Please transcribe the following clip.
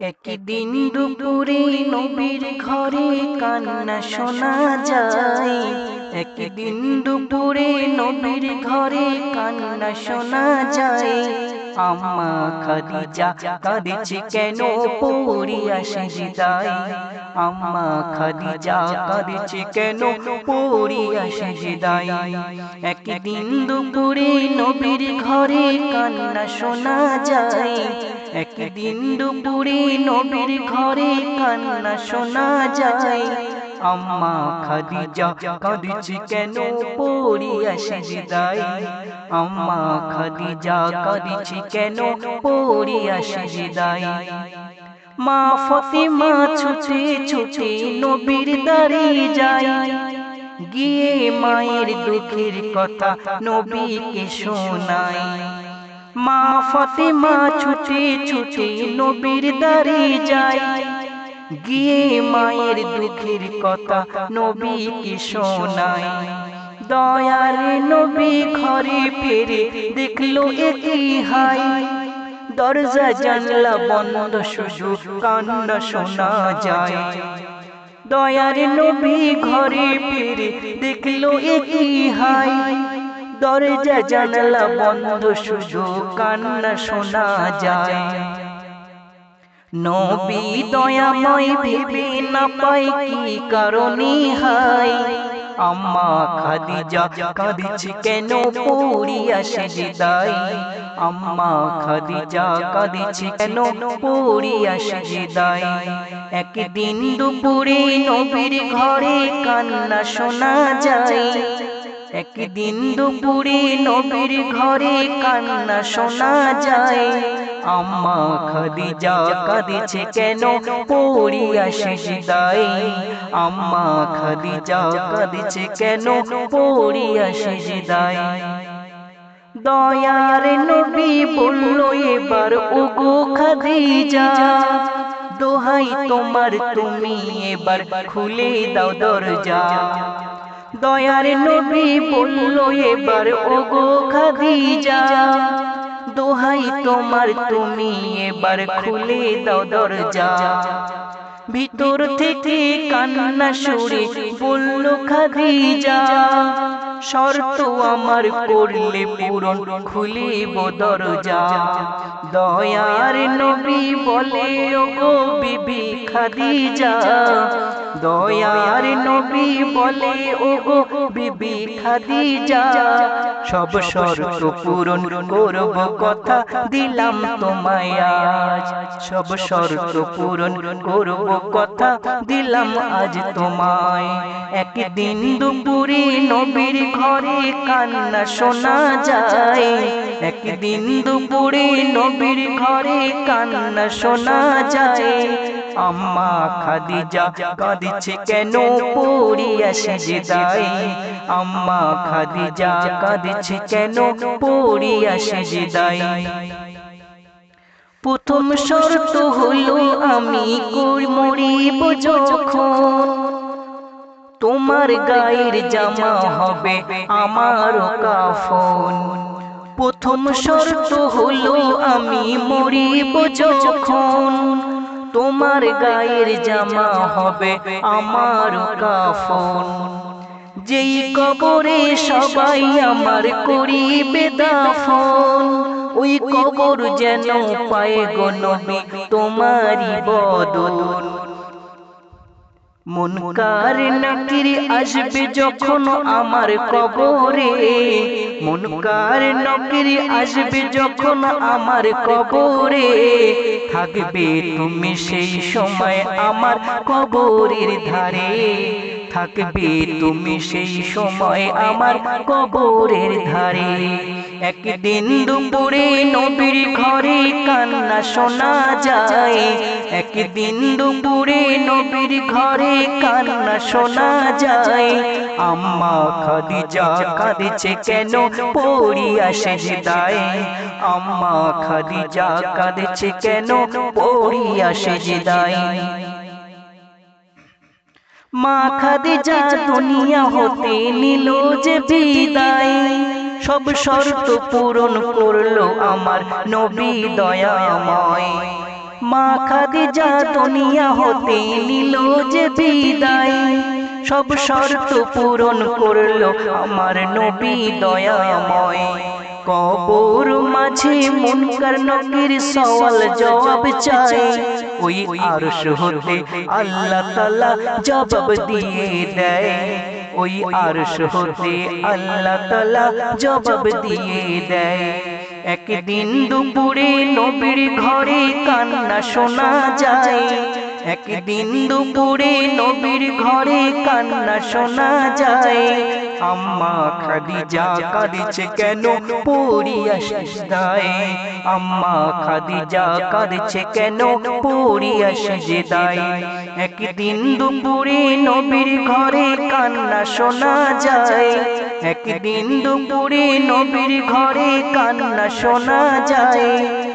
একদিন দুপুরে নবীর ঘরে কান্না শোনা যায়। একদিন দুপুরে নবীর ঘরে কান্না শোনা যায়। আম্মা খাদিজা কাঁদেছে কেন? পড়িয়া সেজদায় আম্মা খাদিজা কাঁদেছে কেন? পড়িয়া সেজদায় একদিন দুপুরে নবীর ঘরে কান্না শোনা যায়। একদিন দুপুরে নবীর ঘরে কান্না শোনা যায়। আম্মা খাদিজা কাঁদিছে কেন? পড়িয়া সেজদায় আম্মা খাদিজা কাঁদিছে কেন? পড়িয়া সেজদায় মা ফতিমা ছুটে ছুটে নবীর দাঁড়িয়ে যায়। গিয়ে মায়ের দুঃখের কথা নবীকে শোনায়। মা ফতিমা ছুটে ছুটে নবীর দাঁড়িয়ে যায়। গিয়ে মায়ের দুঃখের কথা নবীকে শোনায়। দয়ার নবী ঘরে ফিরে দেখল একই হাই। দরজা জানলা বন্ধ শুধু কান্না শোনা যায়। দয়ার নবী ঘরে ফিরে দেখল একই হাই। দরজা জানলা বন্ধ শুধু কান্না শোনা যায়। নবী দয়াময় ভেবে না পাই কি কারণে হাই আম্মা খাদিজা কাঁদিছে কেন পড়িয়া সেজদাই আম্মা খাদিজা কাঁদিছে কেন পড়িয়া সেজদাই একদিন দুপুরে নবীর ঘরে কান্না শোনা যায়। একদিন দুপুরে নবীর ঘরে কান্না শোনা যায়। আম্মা খাদিজা কাঁদিছে কেন? পড়িয়া সেজদাই আম্মা খাদিজা কাঁদিছে কেন? পড়িয়া সেজদাই দয়ার নবী বলল, এবার ওগো খাদিজা, দোহাই তোমার, তুমি এবার খুলে দাও দরজা। দয়ার নবী বলল, এবার ওগো খাদিজা, দোহাই তোমার তুমি, এবার খুলে দাও দরজা। ভিতর থেকে কান্না সুরে বলল, খাদিজা, শর্ত আমার করলে পূরণ খুলিব দরজা। দয়ার নবী বলে, ওগো বিবি খাদিজা দয়ার নবী বলে ওগো বিবি খাদিজা সব শর্ত পূরণ করব কথা দিলাম তোমায় আজ। সব শর্ত পূরণ করব কথা দিলাম আজ তোমায়। একদিন দুপুরে নবীর ঘরে কান্না শোনা যায়। একদিন দুপুরে নবীর ঘরে কান্না শোনা যায়। আম্মা খাদিজা কাঁদিছে কেন? পড়িয়া সেজদাই আম্মা খাদিজা কাঁদিছে কেন? পড়িয়া সেজদাই প্রথম শর্ত হলো, আমি মরিব যখন। তোমার গায়ের জামা হবে আমার কাফন। প্রথম শর্ত হলো, আমি মরিব যখন। তোমার গায়ের জামা হবে আমার কাফন। যেই কবরে সবাই আমার করিবে দাফন, ওই কবর যেন পায়ে গণবে তোমারই বদল মনকার নাকির আসবে যখন আমার কবরে? মনকার নকির আসবে যখন আমার কবরে? থাকবে তুমি সেই সময় আমার কবরের ধারে। থাকবে তুমি সেই সময় আমার কবরের ধারে। একদিন দুপুরে নবীর ঘরে কান্না শোনা যায়। একদিন দুপুরে নবীর ঘরে কান্না শোনা যায়। আম্মা খাদিজা কাঁদিছে কেন? পড়িয়া সেজদায়। আম্মা খাদিজা কাঁদিছে কেন? পড়িয়া সেজদায়। মা খাদিজা দুনিয়া হতে নিল যে বিদায়। সব শর্ত পূরণ করল আমার নবী দয়াময়। মা খাদিজা দুনিয়া হতে নিল যে বিদায়। সব শর্ত পূরণ করল আমার নবী দয়াময়। কবর মাঝে মুনকার নকির সওয়াল জবাব চাই ওই আরশ হতে আল্লাহ তাআলা জবাব দিয়ে দেয়। ওই আরশ হতে আল্লাহ তাআলা জবাব দিয়ে দেয়। একদিন দুপুরে নবীর ঘরে কান্না শোনা যায়। একদিন দুপুরে নবীর ঘরে কান্না শোনা যায়। আম্মা খাদিজা কাঁদছে কেন? পড়িয়া সেজদায় আম্মা খাদিজা কাঁদছে কেন? পড়িয়া সেজদায় একদিন দুপুরে নবীর ঘরে কান্না শোনা যায়। একদিন দুপুরে নবীর ঘরে কান্না শোনা যায়।